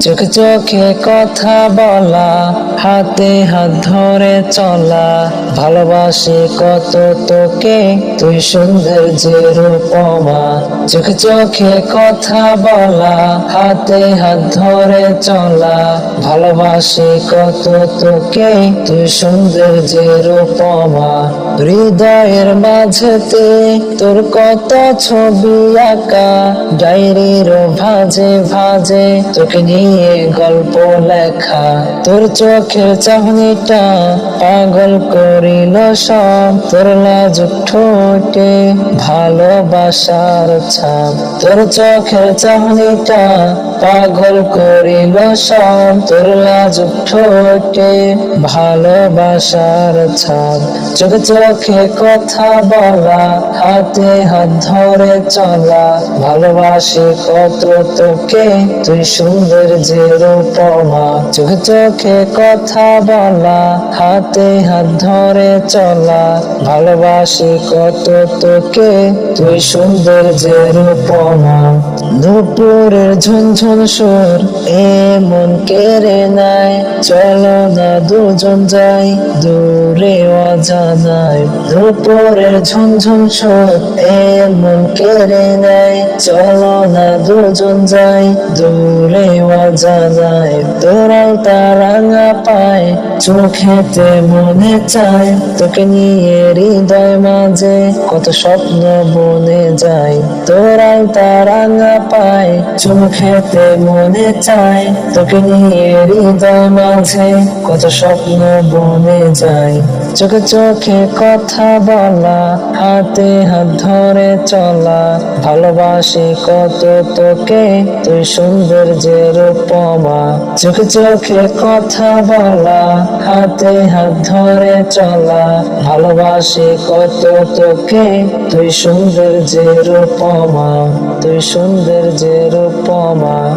চোখে চোখে কথা বলা, হাতে হাত ধরে চলা। ভালোবাসি কত তোকে, তুই সুন্দর যে রূপমা। চোখে চোখে কথা বলা, হাতে হাত ধরে চলা। ভালোবাসি কত তোকে, তুই সুন্দর যে রূপমা। হৃদয়ের মাঝেতে তোর কত ছবি আঁকা, ডায়েরির ভাজে ভাজে তোকে নিয়ে গল্প লেখা। তোর চোখের চাহনিটা পাগল করিল সব। তোর লাজুক ঠোঁটে ভালোবাসার ছাপ। তোর চোখের চাহনিটা পাগল করিল সব, তোর লাজুক ঠোঁটে ভালোবাসার ছাপ। চোখে চোখে কথা বলা, হাতে হাত ধরে চলা। ভালোবাসি কত তোকে, তুই সুন্দর যে রূপমা চোখে চোখে কথা বলা, হাতে হাত ধরে চলা। ভালোবাসি কত তোকে, তুই সুন্দর যে রূপমা দুপুরের ঝুনঝুন সুর, এমন মন কেড়ে নাই চলো না দুজন যাই, দূরে অজানায়। দুপুরের ঝুমঝুম সুর এ মন কেড়ে নাই চলো না দুজন যাই, দূরে অজানায়। তোরাও তারাঙ্গা পায় চোখেতে মনে চায়, তোকে নিয়ে হৃদয় মাঝে কত স্বপ্ন বনে যায়। তোরাই তারাঙ্গা পায় চোখেতে মনে চায়, তোকে নিয়ে হৃদয় মাঝে কত স্বপ্ন বনে যায়। চোখে চোখে কথা বলা, হাতে হাত ধরে চলা। ভালোবাসি কত তোকে, তুই সুন্দর যে রূপমা। চোখে চোখে কথা বলা, হাতে হাত ধরে চলা। ভালোবাসি কত তোকে, তুই সুন্দর যে রূপমা। তুই সুন্দর যে রূপমা।